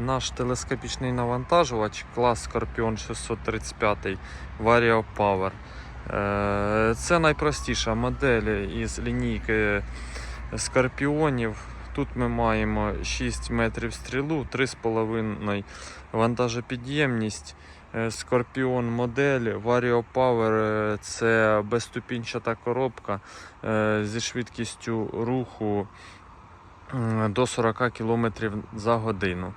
Наш телескопічний навантажувач клас Scorpion 635 Vario Power. Е, Це найпростіша модель із лінійки скорпіонів. Тут ми маємо 6 метрів стрілу, 3,5 вантажопідємність. Е, Скорпіон модель Vario Power е, це безступінчата коробка е, зі швидкістю руху до 40 км за годину.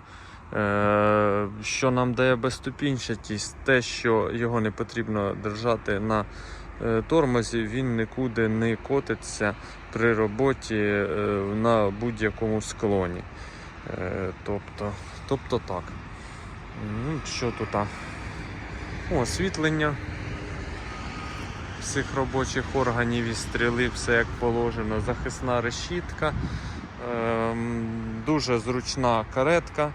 Е, Що нам дає безступінчатість? Те, що його не потрібно держати на е, тормозі, він нікуди не котиться при роботі е, на будь-якому склоні. Тобто, тобто так. Ну, Що тут? О, освітлення всіх робочих органів і стріли, все як положено. Захисна решітка, ем, дуже зручна каретка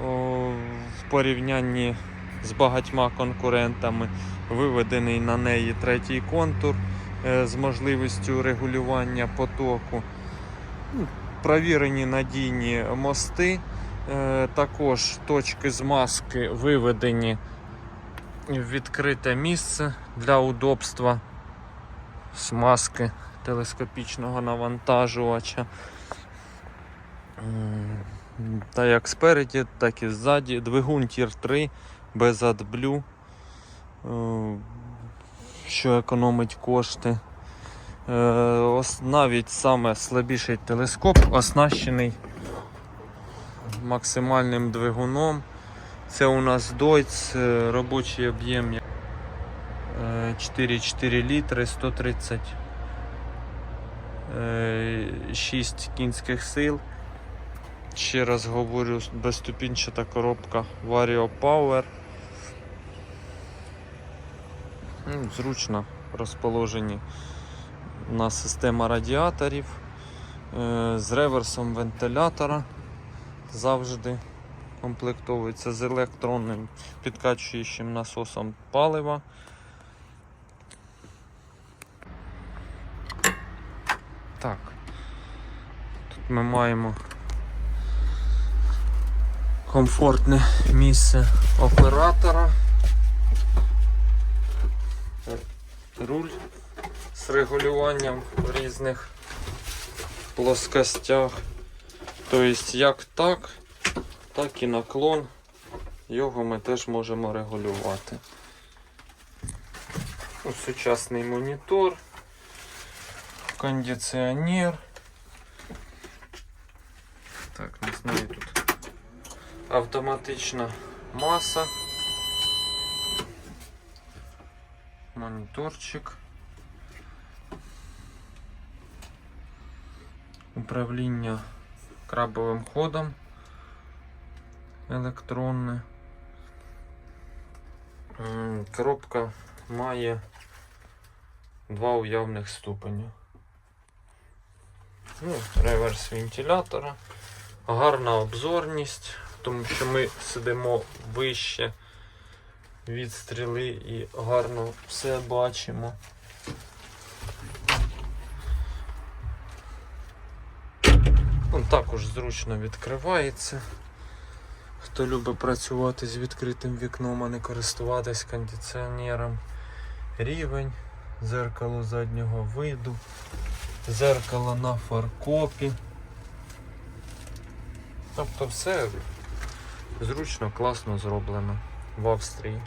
в порівнянні з багатьма конкурентами. Виведений на неї третій контур е, з можливістю регулювання потоку. Ну, Провірені надійні мости, е, також точки змазки виведені в відкрите місце для удобства смазки телескопічного навантажувача. Та як спереді, так і ззаді. Двигун Тір 3 без AdBlue, е, що економить кошти. Е, Навіть саме слабіший телескоп оснащений максимальним двигуном. Це у нас Deutz, е, робочий об'єм е, 4,4 літри, 130 е, 6 кінських сил. Ще раз говорю, безступінчата коробка Vario Power. Ну, Зручно розположені у нас система радіаторів е, з реверсом вентилятора завжди комплектовується з електронним підкачуючим насосом палива. Так. Тут ми маємо комфортне місце оператора. Руль з регулюванням в різних плоскостях. Тобто як так, так і наклон. Його ми теж можемо регулювати. Сучасний монітор, кондиціонер. Так, не знаю автоматична маса. Моніторчик. Управління крабовим ходом електронне. Коробка має два уявних ступеня. Ну, реверс вентилятора, гарна обзорність, тому що ми сидимо вище від стріли і гарно все бачимо. Он також зручно відкривається. Хто любить працювати з відкритим вікном, а не користуватись кондиціонером. Рівень, зеркало заднього виду, зеркало на фаркопі. Тобто все зручно, класно зроблено в Австрії.